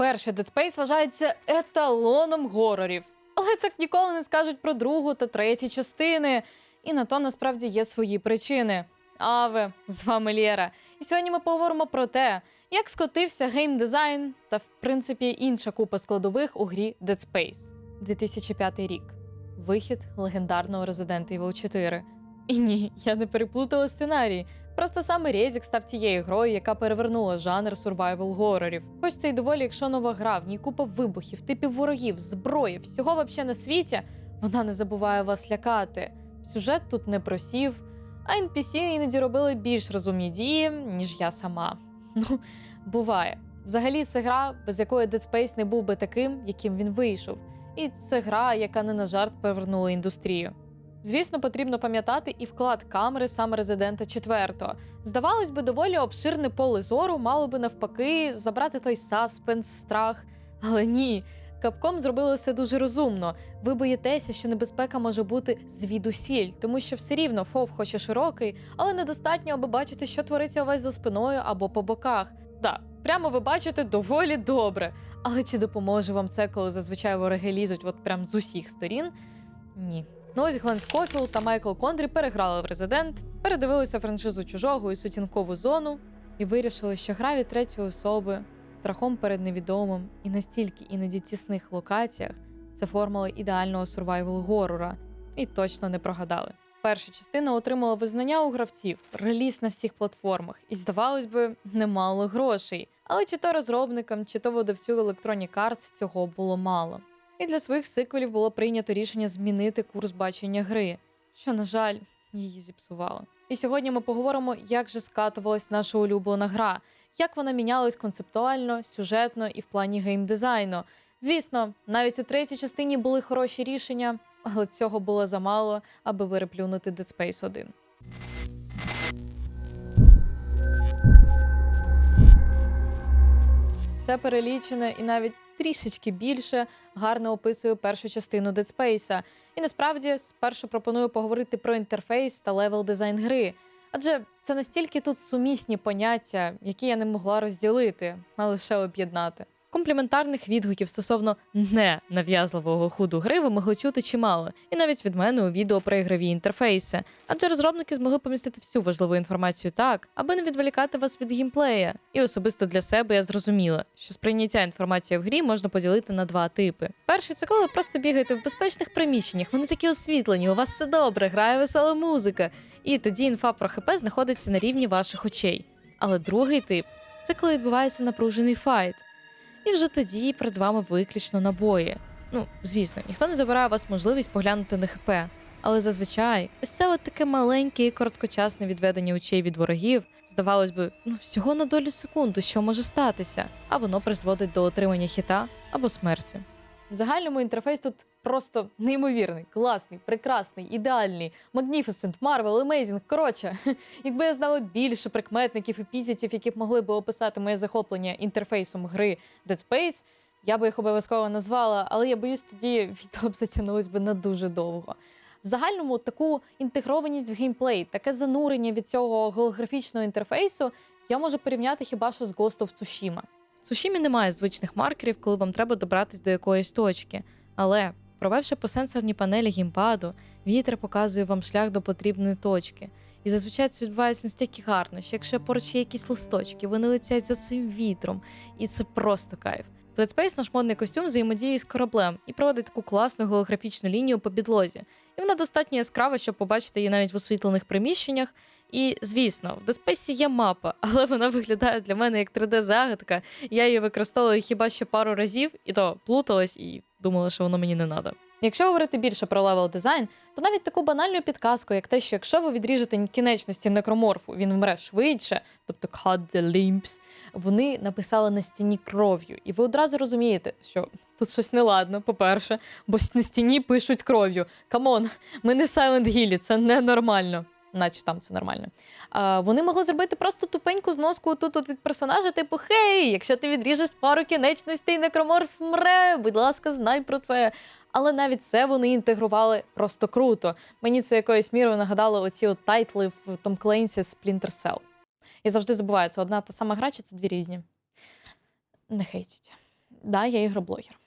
Перший Dead Space вважається еталоном горорів, але так ніколи не скажуть про другу та третю частини. І на то насправді є свої причини. Аве, з вами Лєра. І сьогодні ми поговоримо про те, як скотився геймдизайн та, в принципі, інша купа складових у грі Dead Space. 2005 рік. Вихід легендарного Resident Evil 4. І ні, я не переплутала сценарій. Просто саме Резік став тією грою, яка перевернула жанр сурвайвал горорів. Хоч це й доволі, якщо нова гра, в ній купа вибухів, типів ворогів, зброї, всього вообще на світі, вона не забуває вас лякати. Сюжет тут не просів, а NPC іноді робили більш розумні дії, ніж я сама. Ну, буває. Взагалі, це гра, без якої Dead Space не був би таким, яким він вийшов. І це гра, яка не на жарт повернула індустрію. Звісно, потрібно пам'ятати і вклад камери саме Резидента 4. Здавалось би, доволі обширне поле зору мало би навпаки забрати той саспенс, страх. Але ні, Капком зробили все дуже розумно. Ви боїтеся, що небезпека може бути звідусіль, тому що все рівно фов хоче широкий, але недостатньо, аби бачити, що твориться у вас за спиною або по боках. Да, прямо ви бачите доволі добре. Але чи допоможе вам це, коли зазвичай вороги лізуть от прям з усіх сторін? Ні. Ну ось Глен Скофілд та Майкл Кондрі переграли в Резидент, передивилися франшизу чужого і сутінкову зону і вирішили, що гра від третьої особи страхом перед невідомим і настільки іноді тісних локаціях це формула ідеального сурвайвал горора, і точно не прогадали. Перша частина отримала визнання у гравців, реліз на всіх платформах, і, здавалось би, немало грошей. Але чи то розробникам, чи то видавцю Electronic Arts цього було мало. І для своїх сиквелів було прийнято рішення змінити курс бачення гри, що, на жаль, її зіпсувало. І сьогодні ми поговоримо, як же скатувалась наша улюблена гра, як вона мінялась концептуально, сюжетно і в плані геймдизайну. Звісно, навіть у третій частині були хороші рішення, але цього було замало, аби переплюнути Dead Space 1. Все перелічене і навіть трішечки більше гарно описує першу частину Dead Space. І насправді спершу пропоную поговорити про інтерфейс та левел дизайн гри. Адже це настільки тут сумісні поняття, які я не могла розділити, а лише об'єднати. Компліментарних відгуків стосовно не нав'язливого худу гри ви могли чути чимало, і навіть від мене у відео про ігрові інтерфейси. Адже розробники змогли помістити всю важливу інформацію так, аби не відволікати вас від геймплея. І особисто для себе я зрозуміла, що сприйняття інформації в грі можна поділити на два типи. Перший це коли ви просто бігаєте в безпечних приміщеннях, вони такі освітлені, у вас все добре, грає весела музика, і тоді інфа про ХП знаходиться на рівні ваших очей. Але другий тип це коли відбувається напружений файт. І вже тоді перед вами виключно набої. Ну, звісно, ніхто не забирає у вас можливість поглянути на ХП. Але зазвичай, ось це от таке маленьке і короткочасне відведення очей від ворогів, здавалось би, ну всього на долю секунду, що може статися, а воно призводить до отримання хіта або смерті. В загальному інтерфейс тут просто неймовірний, класний, прекрасний, ідеальний, Magnificent, Marvel, Amazing. Коротше, якби я знала більше прикметників і пізітів, які б могли би описати моє захоплення інтерфейсом гри Dead Space, я би їх обов'язково назвала, але я боюсь, тоді відео б затягнулось би на дуже довго. В загальному таку інтегрованість в геймплей, таке занурення від цього голографічного інтерфейсу я можу порівняти хіба що з Ghost of Tsushima. В Цушімі немає звичних маркерів, коли вам треба добратись до якоїсь точки. Але, провевши по сенсорній панелі геймпаду, вітер показує вам шлях до потрібної точки. І зазвичай це відбувається настільки гарно, що якщо поруч є якісь листочки, вони летять за цим вітром, і це просто кайф. Space наш модний костюм взаємодіє з кораблем і проводить таку класну голографічну лінію по підлозі. І вона достатньо яскрава, щоб побачити її навіть в освітлених приміщеннях. І звісно, в Dead є мапа, але вона виглядає для мене як 3D-загадка. Я її використовувала хіба ще пару разів, і то плуталась і думала, що воно мені не треба. Якщо говорити більше про левел дизайн, то навіть таку банальну підказку, як те, що якщо ви відріжете кінечності некроморфу, він вмре швидше, тобто cut the limbs, вони написали на стіні кров'ю. І ви одразу розумієте, що тут щось неладно, по-перше, бо на стіні пишуть кров'ю. Камон, ми не в Silent Hill, це ненормально. Наче там це нормально. А, Вони могли зробити просто тупеньку зноску тут от від персонажа, типу, хей, якщо ти відріжеш пару кінечностей, некроморф мре, будь ласка, знай про це. Але навіть це вони інтегрували просто круто. Мені це якоюсь мірою нагадало оці от тайтли в Том Клейнсі Splinter Cell. Я завжди забуваю, це одна та сама гра, чи це дві різні. Не хейтіть. Да, я ігроблогер.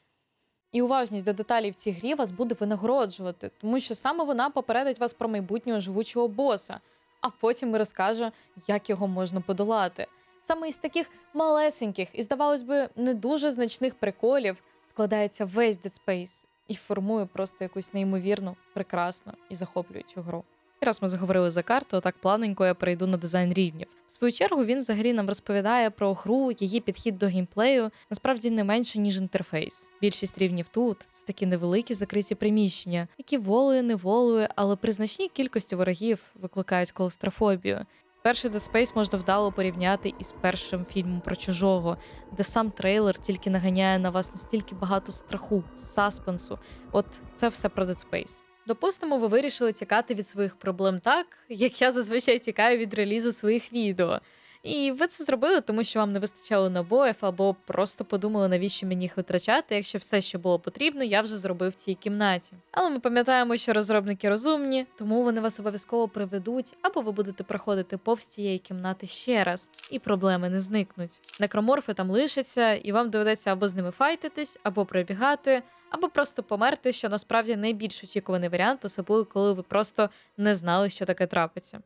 І уважність до деталей в цій грі вас буде винагороджувати, тому що саме вона попередить вас про майбутнього живучого боса, а потім і розкаже, як його можна подолати. Саме із таких малесеньких і, здавалось би, не дуже значних приколів складається весь Dead Space і формує просто якусь неймовірну, прекрасну і захоплюючу гру. Раз ми заговорили за карту, так плавненько я перейду на дизайн рівнів. В свою чергу він взагалі нам розповідає про гру, її підхід до геймплею насправді не менше ніж інтерфейс. Більшість рівнів тут це такі невеликі закриті приміщення, які волею неволею, але при значній кількості ворогів викликають клаустрофобію. Перший Dead Space можна вдало порівняти із першим фільмом про чужого, де сам трейлер тільки наганяє на вас настільки багато страху, саспенсу. От це все про Dead Space. Допустимо, ви вирішили тікати від своїх проблем так, як я зазвичай тікаю від релізу своїх відео. І ви це зробили, тому що вам не вистачало набоїв, або просто подумали, навіщо мені їх витрачати, якщо все, що було потрібно, я вже зробив в цій кімнаті. Але ми пам'ятаємо, що розробники розумні, тому вони вас обов'язково приведуть, або ви будете проходити повз цієї кімнати ще раз, і проблеми не зникнуть. Некроморфи там лишаться, і вам доведеться або з ними файтитись, або пробігати, або просто померти, що насправді найбільш очікуваний варіант, особливо коли ви просто не знали, що таке трапиться.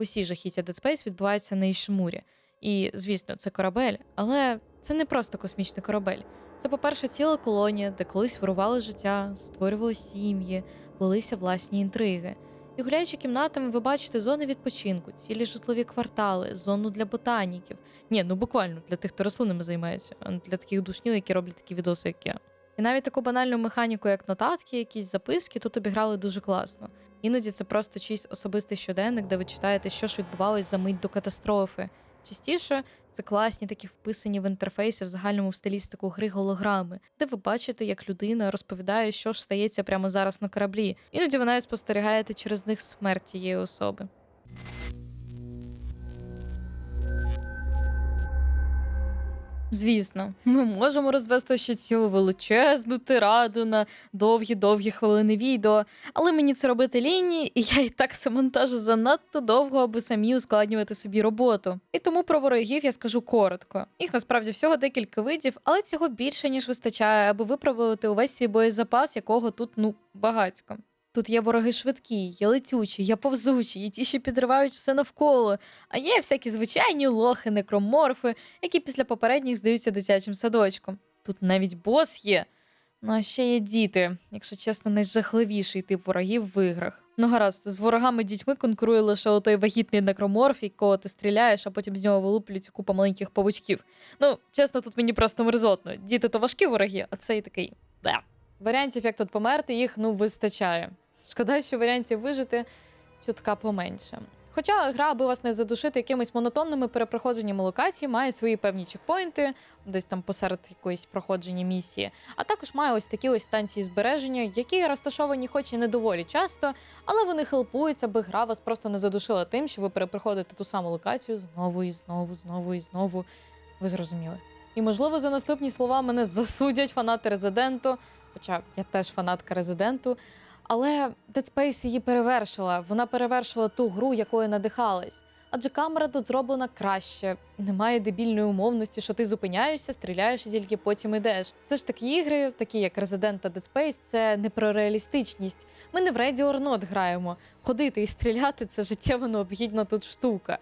Усі жахіття Dead Space відбуваються на Ішмурі. І, звісно, це корабель, але це не просто космічний корабель. Це, по-перше, ціла колонія, де колись вирували життя, створювали сім'ї, плелися власні інтриги. І гуляючи кімнатами, ви бачите зони відпочинку, цілі житлові квартали, зону для ботаніків. Ні, ну буквально для тих, хто рослинами займається, а не для таких душнів, які роблять такі відоси, як я. І навіть таку банальну механіку, як нотатки, якісь записки, тут обіграли дуже класно. Іноді це просто чийсь особистий щоденник, де ви читаєте, що ж відбувалось за мить до катастрофи. Частіше це класні такі вписані в інтерфейсі в загальному в стилістику гри голограми, де ви бачите, як людина розповідає, що ж стається прямо зараз на кораблі. Іноді ви навіть спостерігаєте через них смерть тієї особи. Звісно, ми можемо розвести ще цілу величезну тираду на довгі-довгі хвилини відео, але мені це робити лінії, і я і так це монтажу занадто довго, аби самі ускладнювати собі роботу. І тому про ворогів я скажу коротко. Їх насправді всього декілька видів, але цього більше ніж вистачає, аби випробувати увесь свій боєзапас, якого тут ну багатько. Тут є вороги швидкі, є летючі, є повзучі, і ті, що підривають все навколо. А є всякі звичайні лохи, некроморфи, які після попередніх здаються дитячим садочком. Тут навіть бос є. Ну а ще є діти, якщо чесно, найжахливіший тип ворогів в іграх. Ну гаразд, з ворогами дітьми конкурує лише отой вагітний некроморф, якого ти стріляєш, а потім з нього вилуплюється купа маленьких павучків. Ну, чесно, тут мені просто мерзотно. Діти то важкі вороги, а цей такий. Да. Варіантів, як тут померти, їх ну вистачає. Шкода, що варіантів вижити чутка поменше. Хоча гра, аби вас не задушити якимись монотонними перепроходженнями локацій, має свої певні чекпоінти, десь там посеред якоїсь проходження місії, а також має ось такі ось станції збереження, які розташовані, хоч і не доволі часто, але вони хелпують, аби гра вас просто не задушила тим, що ви перепроходите ту саму локацію знову і знову, знову і знову. Ви зрозуміли. І можливо за наступні слова мене засудять фанати Резиденту, хоча я теж фанатка Резиденту. Але Dead Space її перевершила. Вона перевершила ту гру, якою надихалась. Адже камера тут зроблена краще. Немає дебільної умовності, що ти зупиняєшся, стріляєш і тільки потім ідеш. Все ж таки ігри, такі як Resident та Dead Space, це не про реалістичність. Ми не в Ready or Not граємо. Ходити і стріляти це життєво необхідна тут штука.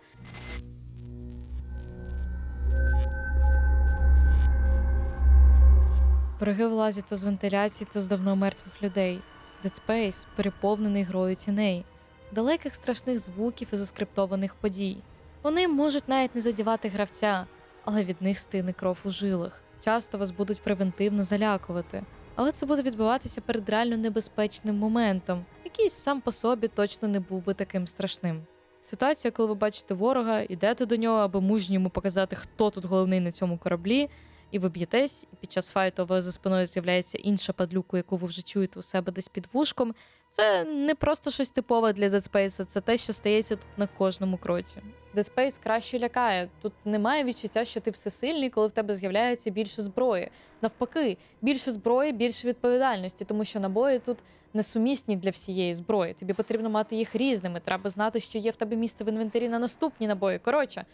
Вороги вилазять то з вентиляції, то з давно мертвих людей. Dead Space переповнений грою тіней, далеких страшних звуків і заскриптованих подій. Вони можуть навіть не задівати гравця, але від них стине кров у жилах. Часто вас будуть превентивно залякувати, але це буде відбуватися перед реально небезпечним моментом, який сам по собі точно не був би таким страшним. Ситуація, коли ви бачите ворога, йдете до нього, аби мужньо йому показати, хто тут головний на цьому кораблі, і ви б'єтесь, і під час файту вас за спиною з'являється інша падлюка, яку ви вже чуєте у себе десь під вушком. Це не просто щось типове для Dead Space, це те, що стається тут на кожному кроці. Dead Space краще лякає. Тут немає відчуття, що ти всесильний, коли в тебе з'являється більше зброї. Навпаки, більше зброї, більше відповідальності, тому що набої тут несумісні для всієї зброї. Тобі потрібно мати їх різними. Треба знати, що є в тебе місце в інвентарі на наступні набої. Коротше,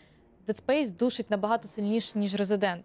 Dead Space душить набагато сильніше, ніж Resident.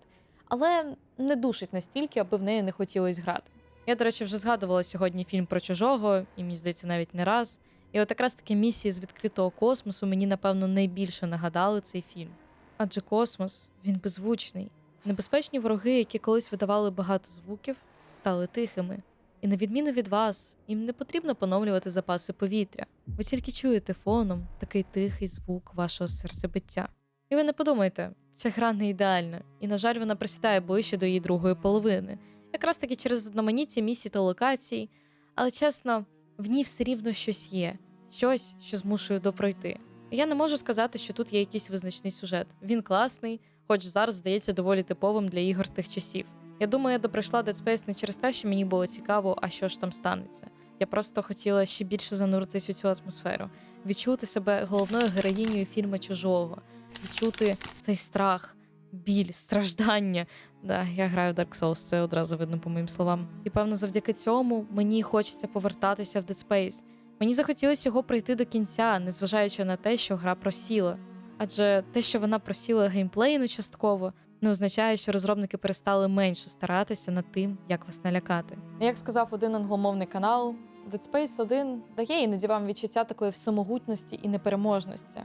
Але не душить настільки, аби в неї не хотілося грати. Я, до речі, вже згадувала сьогодні фільм про чужого, і мені здається, навіть не раз. І от якраз таки місії з відкритого космосу мені, напевно, найбільше нагадали цей фільм. Адже космос він беззвучний. Небезпечні вороги, які колись видавали багато звуків, стали тихими. І на відміну від вас, їм не потрібно поновлювати запаси повітря. Ви тільки чуєте фоном такий тихий звук вашого серцебиття. І ви не подумайте, ця гра не ідеальна, і, на жаль, вона присідає ближче до її другої половини, якраз таки через одноманіття місій та локацій. Але чесно, в ній все рівно щось є, щось, що змушує допройти. Я не можу сказати, що тут є якийсь визначний сюжет. Він класний, хоч зараз здається доволі типовим для ігор тих часів. Я думаю, я допройшла Dead Space не через те, що мені було цікаво, а що ж там станеться. Я просто хотіла ще більше зануритись у цю атмосферу, відчути себе головною героїнею фільму чужого, відчути цей страх, біль, страждання. Да, я граю в Dark Souls, це одразу видно по моїм словам. І певно, завдяки цьому мені хочеться повертатися в Dead Space. Мені захотілося його пройти до кінця, незважаючи на те, що гра просіла. Адже те, що вона просіла геймплейно частково, не означає, що розробники перестали менше старатися над тим, як вас налякати. Як сказав один англомовний канал, Dead Space 1 дає іноді вам відчуття такої всемогутності і непереможності.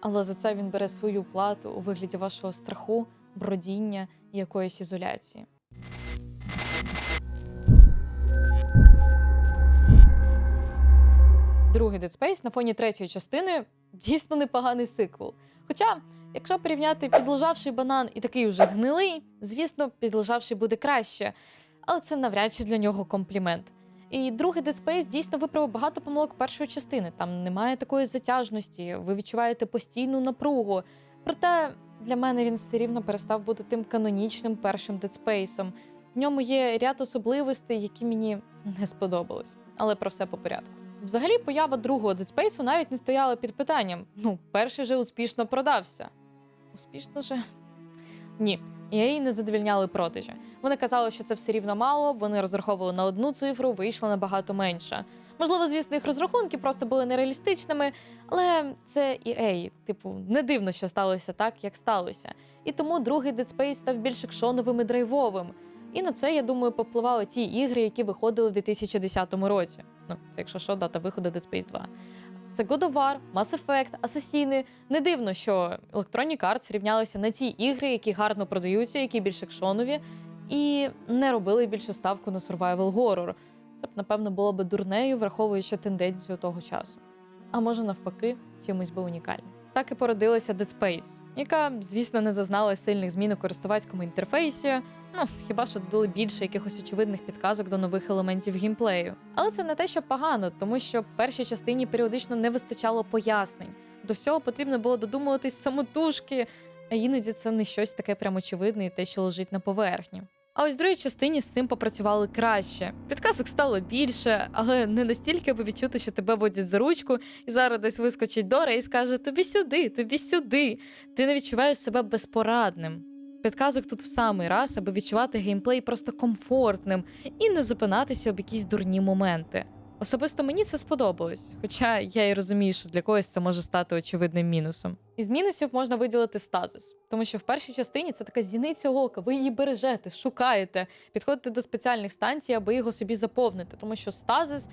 Але за це він бере свою плату у вигляді вашого страху, бродіння і якоїсь ізоляції. Другий Dead Space на фоні третьої частини дійсно непоганий сиквел. Хоча, якщо порівняти підлежавший банан і такий вже гнилий, звісно, підлежавший буде краще, але це навряд чи для нього комплімент. І другий Dead Space дійсно виправив багато помилок першої частини. Там немає такої затяжності, ви відчуваєте постійну напругу. Проте для мене він все рівно перестав бути тим канонічним першим Dead Space. В ньому є ряд особливостей, які мені не сподобались. Але про все по порядку. Взагалі, поява другого Dead Space навіть не стояла під питанням. Ну, перший же успішно продався. Успішно же? Ні, її не задовільняли продажі. Вони казали, що це все рівно мало, вони розраховували на одну цифру, вийшло набагато менше. Можливо, звісно, їх розрахунки просто були нереалістичними, але це EA. Типу, не дивно, що сталося так, як сталося. І тому другий Dead Space став більш екшоновим і драйвовим. І на це, я думаю, попливали ті ігри, які виходили в 2010 році. Ну, це якщо що, дата виходу Dead Space 2. Це God of War, Mass Effect, Асасіни. Не дивно, що Electronic Arts рівнялися на ті ігри, які гарно продаються, які більш екшонові, і не робили більше ставку на survival horror. Це б, напевно, було б дурнею, враховуючи тенденцію того часу. А може, навпаки, чимось би унікальним. Так і породилася Dead Space, яка, звісно, не зазнала сильних змін у користувацькому інтерфейсі. Ну, хіба що додали більше якихось очевидних підказок до нових елементів геймплею. Але це не те, що погано, тому що першій частині періодично не вистачало пояснень. До всього потрібно було додумуватись самотужки, а іноді це не щось таке прям очевидне і те, що лежить на поверхні. А ось в другій частині з цим попрацювали краще. Підказок стало більше, але не настільки, аби відчути, що тебе водять за ручку, і зараз десь вискочить Дора і скаже: тобі сюди, тобі сюди. Ти не відчуваєш себе безпорадним. Підказок тут в самий раз, аби відчувати геймплей просто комфортним і не запинатися об якісь дурні моменти. Особисто мені це сподобалось, хоча я і розумію, що для когось це може стати очевидним мінусом. Із мінусів можна виділити стазис, тому що в першій частині це така зіниця ока, ви її бережете, шукаєте, підходите до спеціальних станцій, аби його собі заповнити, тому що стазис.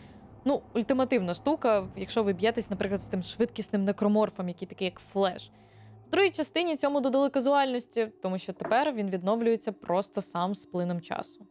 Ну, ультимативна штука, якщо ви б'єтесь, наприклад, з тим швидкісним некроморфом, який такий як флеш. Другій частині цьому додали казуальності, тому що тепер він відновлюється просто сам з плином часу.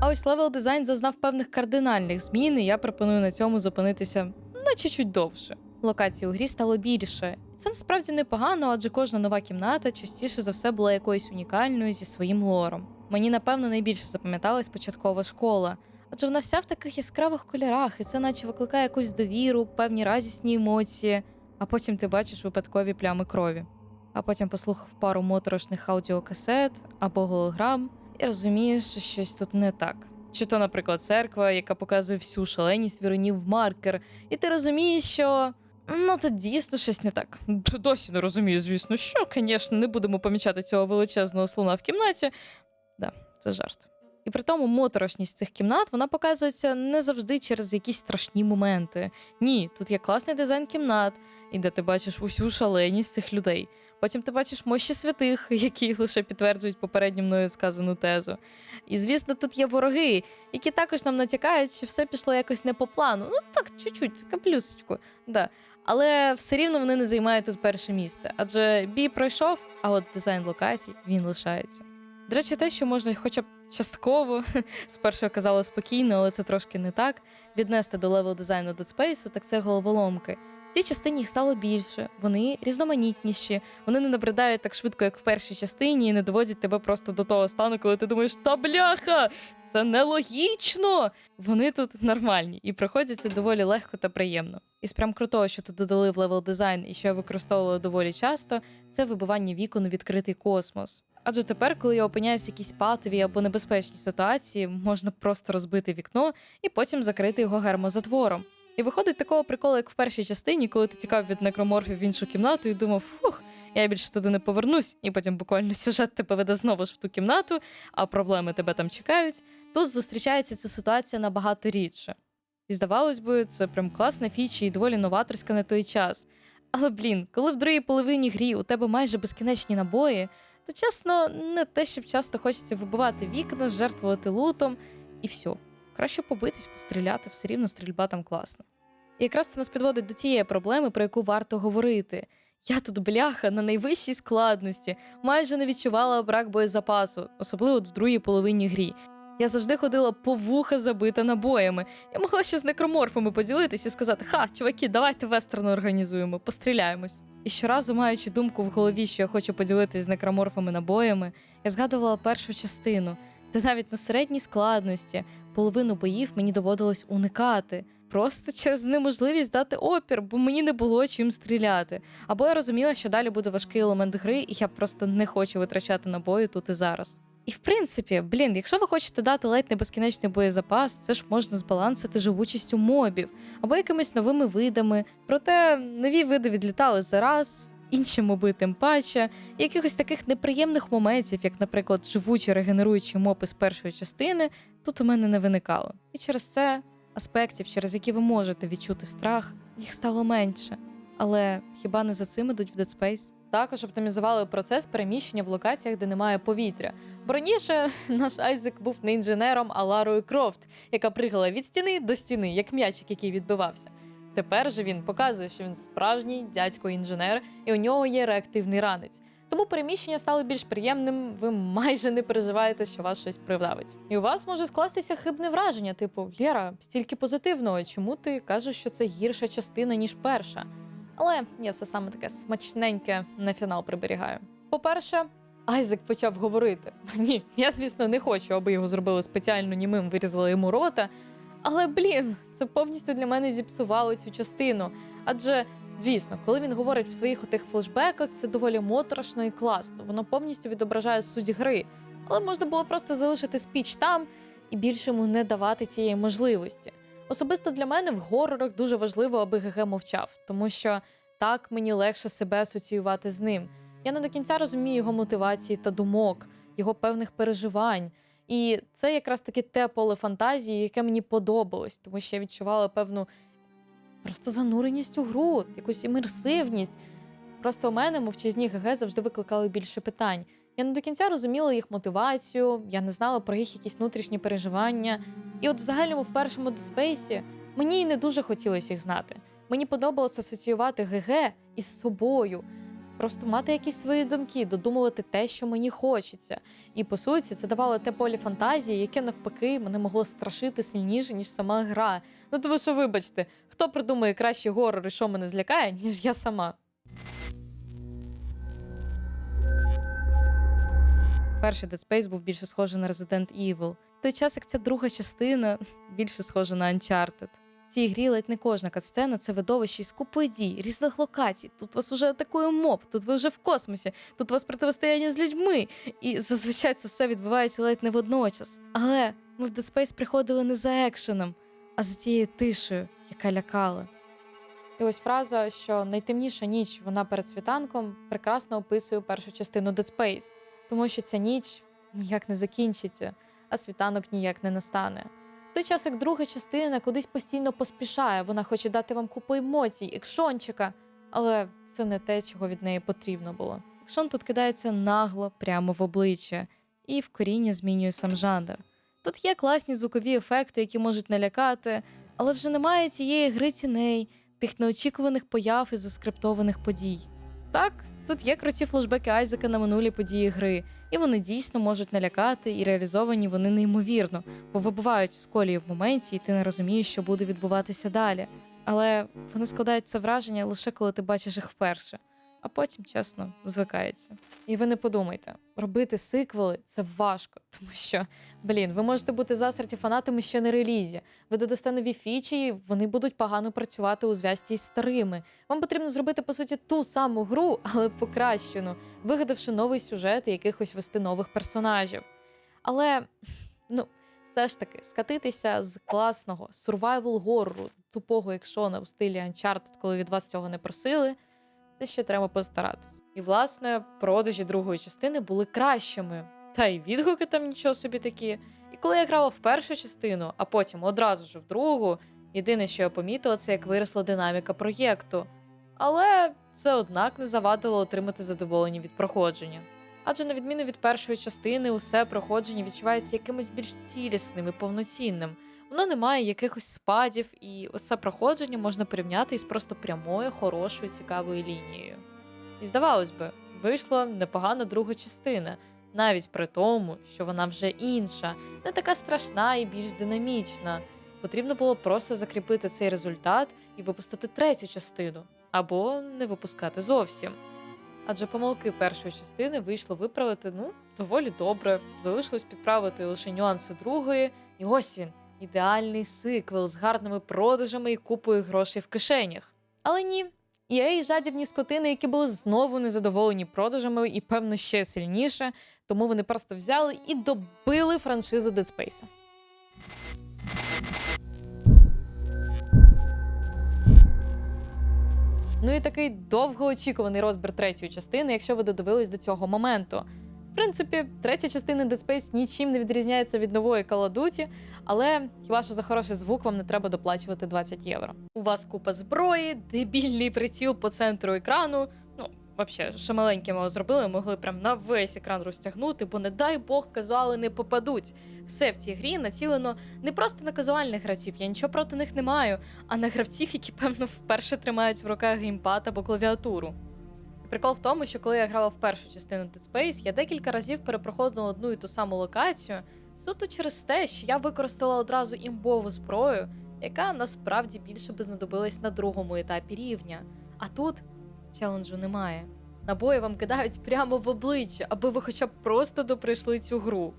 А ось левел дизайн зазнав певних кардинальних змін, і я пропоную на цьому зупинитися на чуть-чуть довше. Локацій у грі стало більше. Це насправді непогано, адже кожна нова кімната частіше за все була якоюсь унікальною зі своїм лором. Мені, напевно, найбільше запам'яталась початкова школа, адже вона вся в таких яскравих кольорах, і це наче викликає якусь довіру, певні радісні емоції, а потім ти бачиш випадкові плями крові. А потім послухав пару моторошних аудіокасет або голограм, і розумієш, що щось тут не так. Чи то, наприклад, церква, яка показує всю шаленість віронів в маркер, і ти розумієш, що ну тут дійсно щось не так. Досі не розумію, звісно, що, звісно, не будемо помічати цього величезного слона в кімнаті. Да, це жарт. І при тому моторошність цих кімнат вона показується не завжди через якісь страшні моменти. Ні, тут є класний дизайн кімнат, і де ти бачиш усю шаленість цих людей. Потім ти бачиш мощі святих, які лише підтверджують попередньо мною сказану тезу. І звісно, тут є вороги, які також нам натякають, що все пішло якось не по плану. Ну так, чуть-чуть, каплюсочку. Да. Але все рівно вони не займають тут перше місце. Адже бій пройшов, а от дизайн локацій він лишається. До речі, те, що можна хоча б частково, спершу я казала спокійно, але це трошки не так. Віднести до левел дизайну Space, так це головоломки. В цій частині їх стало більше, вони різноманітніші, вони не набридають так швидко, як в першій частині, і не доводять тебе просто до того стану, коли ти думаєш, та бляха, це нелогічно. Вони тут нормальні і проходяться доволі легко та приємно. І прям крутого, що тут додали в левел дизайн і що я використовувала доволі часто, це вибивання вікон у відкритий космос. Адже тепер, коли я опиняюсь в якійсь патовій або небезпечній ситуації, можна просто розбити вікно і потім закрити його гермозатвором. І виходить такого приколу, як в першій частині, коли ти тікав від некроморфів в іншу кімнату і думав, фух, я більше туди не повернусь, і потім буквально сюжет тебе веде знову ж в ту кімнату, а проблеми тебе там чекають. Тут зустрічається ця ситуація набагато рідше. І здавалось би, це прям класна фіча і доволі новаторська на той час. Але блін, коли в другій половині грі у тебе майже безкінечні набої, то чесно, не те, щоб часто хочеться вибивати вікна, жертвувати лутом і все. Краще побитись, постріляти, все рівно стрільба там класна. І якраз це нас підводить до тієї проблеми, про яку варто говорити. Я тут бляха на найвищій складності, майже не відчувала брак боєзапасу, особливо в другій половині грі. Я завжди ходила по вуха забита набоями. Я могла ще з некроморфами поділитися і сказати: Ха, чуваки, давайте вестерн організуємо, постріляємось. І щоразу, маючи думку в голові, що я хочу поділитись з некроморфами набоями, я згадувала першу частину, де навіть на середній складності половину боїв мені доводилось уникати. Просто через неможливість дати опір, бо мені не було чим стріляти. Або я розуміла, що далі буде важкий елемент гри, і я просто не хочу витрачати набої тут і зараз. І в принципі, блін, якщо ви хочете дати ледь не безкінечний боєзапас, це ж можна збалансити живучістю мобів або якимись новими видами. Проте нові види відлітали зараз, інші моби тим паче, якихось таких неприємних моментів, як, наприклад, живучі регенеруючі моби з першої частини, тут у мене не виникало. І через це аспектів, через які ви можете відчути страх, їх стало менше. Але хіба не за цим ідуть в Dead Space? Також оптимізували процес переміщення в локаціях, де немає повітря. Бо раніше наш Айзек був не інженером, а Ларою Крофт, яка пригала від стіни до стіни, як м'ячик, який відбивався. Тепер же він показує, що він справжній дядько-інженер, і у нього є реактивний ранець. Тому переміщення стало більш приємним, ви майже не переживаєте, що вас щось привдавить. І у вас може скластися хибне враження, типу Лєра, стільки позитивного, чому ти кажеш, що це гірша частина, ніж перша? Але я все саме таке смачненьке на фінал приберігаю. По-перше, Айзек почав говорити. Ні, я, звісно, не хочу, аби його зробили спеціально німим, вирізали йому рота. Але блін, це повністю для мене зіпсувало цю частину. Адже, звісно, коли він говорить в своїх отих флешбеках, це доволі моторошно і класно. Воно повністю відображає суть гри. Але можна було просто залишити спіч там і більше йому не давати цієї можливості. Особисто для мене в горорах дуже важливо, аби ГГ мовчав, тому що так мені легше себе асоціювати з ним. Я не до кінця розумію його мотивації та думок, його певних переживань. І це якраз таки те поле фантазії, яке мені подобалось, тому що я відчувала певну просто зануреність у гру, якусь імерсивність. Просто у мене мовчазні ГГ завжди викликали більше питань. Я не до кінця розуміла їх мотивацію, я не знала про їх якісь внутрішні переживання. І от в загальному в першому Space мені й не дуже хотілося їх знати. Мені подобалося асоціювати ГГ із собою, просто мати якісь свої думки, додумувати те, що мені хочеться. І по суті, це давало те поле фантазії, яке навпаки мене могло страшити сильніше, ніж сама гра. Ну тому що, вибачте, хто придумає кращі горори, що мене злякає, ніж я сама. Перший Dead Space був більше схожий на Resident Evil. В той час, як ця друга частина більше схожа на Uncharted. В цій грі ледь не кожна катсцена це видовище із купою дій, різних локацій. Тут вас уже атакує моб, тут ви вже в космосі, тут у вас протистояння з людьми. І зазвичай це все відбувається ледь не водночас. Але ми в Dead Space приходили не за екшеном, а за тією тишею, яка лякала. І ось фраза, що найтемніша ніч вона перед світанком прекрасно описує першу частину Dead Space, тому що ця ніч ніяк не закінчиться, а світанок ніяк не настане. В той час, як друга частина кудись постійно поспішає, вона хоче дати вам купу емоцій, екшончика, але це не те, чого від неї потрібно було. Екшон тут кидається нагло прямо в обличчя і в коріння змінює сам жанр. Тут є класні звукові ефекти, які можуть налякати, але вже немає тієї гри тіней, тих неочікуваних появ і заскриптованих подій. Так, тут є круті флешбеки Айзека на минулі події гри, і вони дійсно можуть налякати, і реалізовані вони неймовірно, бо вибувають з колії в моменті, і ти не розумієш, що буде відбуватися далі. Але вони складають це враження лише коли ти бачиш їх вперше, а потім, чесно, звикається. І ви не подумайте, робити сиквели це важко, тому що, блін, ви можете бути засерті фанатами ще на релізі. Ви додасте нові фічі, і вони будуть погано працювати у зв'язці із старими. Вам потрібно зробити по суті ту саму гру, але покращену, вигадавши новий сюжет і якихось вести нових персонажів. Але ну, все ж таки, скатитися з класного survival горору, тупого екшона у стилі Uncharted, коли від вас цього не просили, це ще треба постаратись. І власне продажі другої частини були кращими. Та й відгуки там нічого собі такі. І коли я грала в першу частину, а потім одразу ж в другу, єдине, що я помітила, це як виросла динаміка проєкту. Але це однак не завадило отримати задоволення від проходження. Адже на відміну від першої частини, усе проходження відчувається якимось більш цілісним і повноцінним. Воно не має якихось спадів, і усе проходження можна порівняти із просто прямою, хорошою, цікавою лінією. І здавалось би, вийшла непогана друга частина, навіть при тому, що вона вже інша, не така страшна і більш динамічна. Потрібно було просто закріпити цей результат і випустити третю частину, або не випускати зовсім. Адже помилки першої частини вийшло виправити ну доволі добре. Залишилось підправити лише нюанси другої, і ось він ідеальний сиквел з гарними продажами і купою грошей в кишенях. Але ні. EA жадібні скотини, які були знову незадоволені продажами і, певно, ще сильніше, тому вони просто взяли і добили франшизу Dead Space. Ну і такий довгоочікуваний розбір третьої частини, якщо ви додивились до цього моменту. Принципі, третя частина Dead Space нічим не відрізняється від нової Call of Duty, але хіба що за хороший звук вам не треба доплачувати 20 євро. У вас купа зброї, дебільний приціл по центру екрану. Ну, взагалі, ще маленьке мало зробили, могли прям на весь екран розтягнути, бо не дай Бог казали, не попадуть. Все в цій грі націлено не просто на казуальних гравців, я нічого проти них не маю, а на гравців, які, певно, вперше тримають в руках геймпад або клавіатуру. Прикол в тому, що коли я грала в першу частину Dead Space, я декілька разів перепроходила одну і ту саму локацію, суто через те, що я використала одразу імбову зброю, яка насправді більше би знадобилась на другому етапі рівня. А тут челенджу немає. Набої вам кидають прямо в обличчя, аби ви хоча б просто доприйшли цю гру.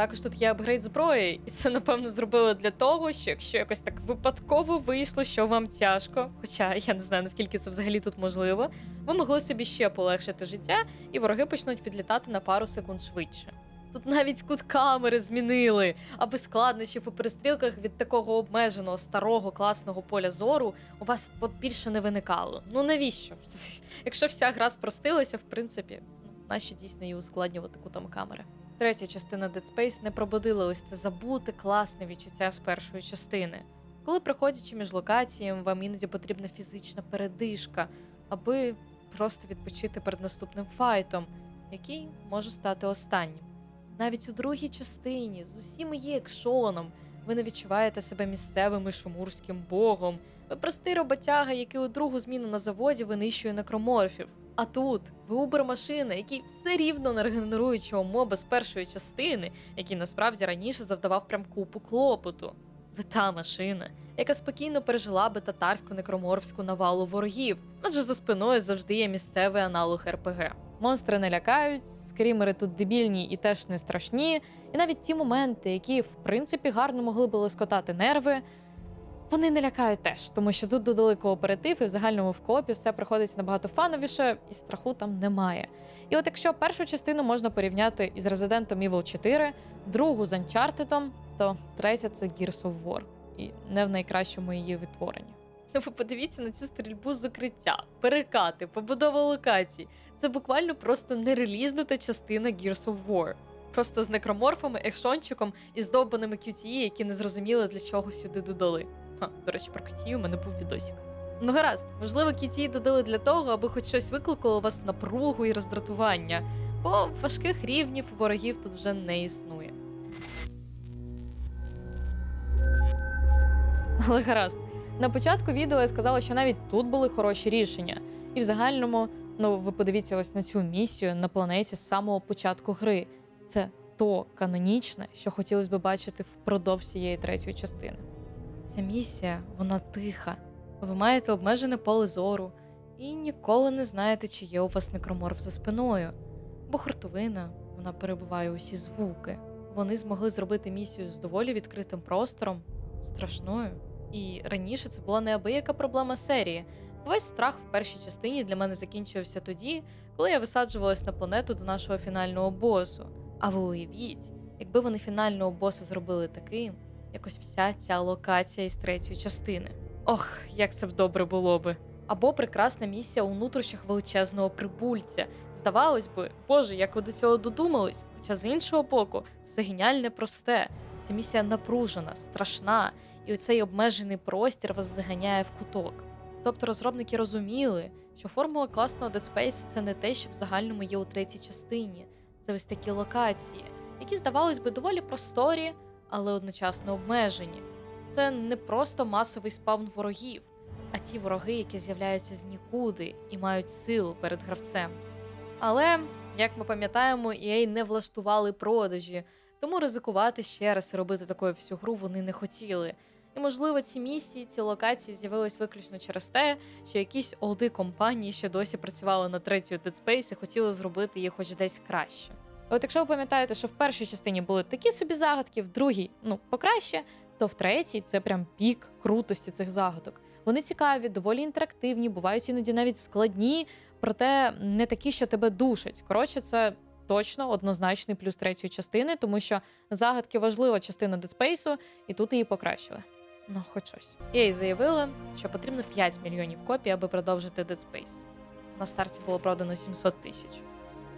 Також тут є апгрейд зброї, і це напевно зробили для того, що якщо якось так випадково вийшло, що вам тяжко, хоча я не знаю наскільки це взагалі тут можливо, ви могли собі ще полегшити життя, і вороги почнуть відлітати на пару секунд швидше. Тут навіть кут камери змінили, аби складнощів у перестрілках від такого обмеженого старого класного поля зору у вас от більше не виникало. Ну навіщо? Якщо вся гра спростилася, в принципі, ну, нащо дійсно її ускладнювати кутом камери. Третя частина Dead Space не пробудила ось те забуте класне відчуття з першої частини. Коли проходячи між локаціями, вам іноді потрібна фізична передишка, аби просто відпочити перед наступним файтом, який може стати останнім. Навіть у другій частині з усім її екшоном ви не відчуваєте себе місцевим і шумурським богом. Ви простий роботяга, який у другу зміну на заводі винищує некроморфів. А тут ви убер-машина, який все рівно не регенеруючого моба з першої частини, який насправді раніше завдавав прям купу клопоту. Ви та машина, яка спокійно пережила би татарську некроморфську навалу ворогів, адже за спиною завжди є місцевий аналог РПГ. Монстри не лякають, скрімери тут дебільні і теж не страшні. І навіть ті моменти, які в принципі гарно могли би лоскотати нерви, вони не лякають теж, тому що тут додали кооператив, і в загальному в коопі все проходить набагато фановіше, і страху там немає. І от якщо першу частину можна порівняти із Resident Evil 4, другу з Uncharted, то третя це Gears of War. І не в найкращому її відтворенні. Ну, ви подивіться на цю стрільбу з укриття, перекати, побудова локацій. Це буквально просто нерелізнута частина Gears of War. Просто з некроморфами, екшончиком і здобаними QTE, які не зрозуміли, для чого сюди додали. До речі, про QTE у мене був відосик. Ну гаразд, можливо, кіті додали для того, аби хоч щось викликало у вас напругу і роздратування, бо важких рівнів ворогів тут вже не існує. Але гаразд. На початку відео я сказала, що навіть тут були хороші рішення. І в загальному, ну ви подивіться ось на цю місію на планеті з самого початку гри. Це то канонічне, що хотілося б бачити впродовж цієї третьої частини. Ця місія, вона тиха. Ви маєте обмежене поле зору і ніколи не знаєте, чи є у вас некроморф за спиною. Бо хортовина, вона перебуває усі звуки. Вони змогли зробити місію з доволі відкритим простором, страшною. І раніше це була неабияка проблема серії. Весь страх в першій частині для мене закінчився тоді, коли я висаджувалась на планету до нашого фінального босу. А ви уявіть, якби вони фінального боса зробили таким, якось вся ця локація із третьої частини. Ох, як це б добре було би. Або прекрасна місія у нутрощах величезного прибульця. Здавалось би, боже, як ви до цього додумались. Хоча з іншого боку, все геніальне просте. Ця місія напружена, страшна, і оцей обмежений простір вас заганяє в куток. Тобто розробники розуміли, що формула класного Dead Space – це не те, що в загальному є у третій частині. Це ось такі локації, які, здавалось би, доволі просторі, але одночасно обмежені. Це не просто масовий спавн ворогів, а ті вороги, які з'являються з нікуди і мають силу перед гравцем. Але, як ми пам'ятаємо, EA не влаштували продажі, тому ризикувати ще раз і робити такою всю гру вони не хотіли. І, можливо, ці місії, ці локації з'явились виключно через те, що якісь олди компанії ще досі працювали над третьою Dead Space і хотіли зробити її хоч десь краще. От якщо ви пам'ятаєте, що в першій частині були такі собі загадки, в другій ну покраще, то в третій це прям пік крутості цих загадок. Вони цікаві, доволі інтерактивні, бувають іноді навіть складні, проте не такі, що тебе душать. Коротше, це точно однозначний плюс третьої частини, тому що загадки важлива частина Space, і тут її покращили. Ну, хоч щось. EA заявила, що потрібно 5 мільйонів копій, аби продовжити Dead Space. На старті було продано 700 тисяч.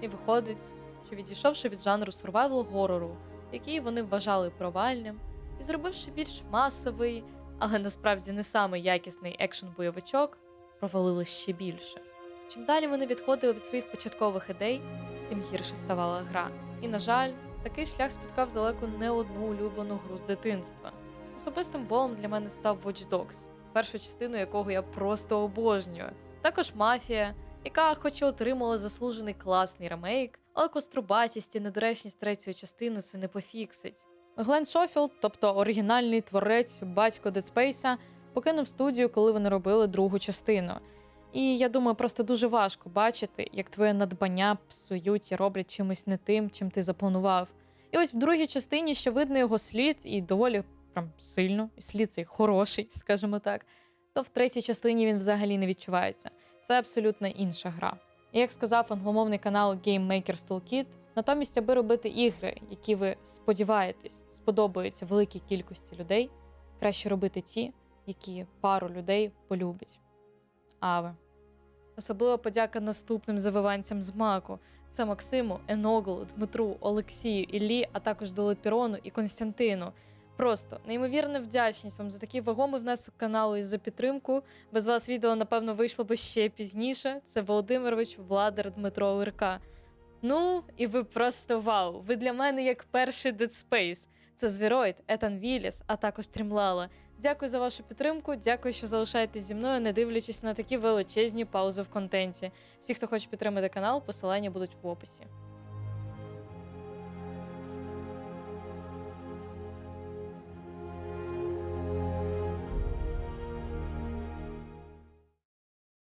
І виходить, що відійшовши від жанру survival горору, який вони вважали провальним, і зробивши більш масовий, але насправді не самий якісний екшн-бойовичок, провалили ще більше. Чим далі вони відходили від своїх початкових ідей, тим гірше ставала гра. І, на жаль, такий шлях спіткав далеко не одну улюблену гру з дитинства. Особистим болем для мене став Watch Dogs, першу частину якого я просто обожнюю. Також мафія, яка, хоч і отримала заслужений класний ремейк, але кострубатість і недоречність третьої частини це не пофіксить. Глен Шофілд, тобто оригінальний творець, батько Space, покинув студію, коли вони робили другу частину. І я думаю, просто дуже важко бачити, як твоє надбання псують і роблять чимось не тим, чим ти запланував. І ось в другій частині ще видно його слід і доволі прям сильно, і слід цей хороший, скажімо так. То в третій частині він взагалі не відчувається. Це абсолютно інша гра. І як сказав англомовний канал Game Maker's Toolkit, натомість, аби робити ігри, які ви сподіваєтесь, сподобаються великій кількості людей, краще робити ті, які пару людей полюбить. Аве. Особлива подяка наступним завиванцям з маку. Це Максиму, Еноголу, Дмитру, Олексію, Іллі, а також Долепірону і Константину. Просто неймовірна вдячність вам за такий вагомий внесок каналу і за підтримку. Без вас відео, напевно, вийшло би ще пізніше. Це Володимирович, Владар, Дмитро Лирка. Ну, і ви просто вау! Ви для мене як перший Dead Space. Це Звіроїд, Етан Віліс, а також Трімлала. Дякую за вашу підтримку. Дякую, що залишаєтесь зі мною, не дивлячись на такі величезні паузи в контенті. Всі, хто хоче підтримати канал, посилання будуть в описі.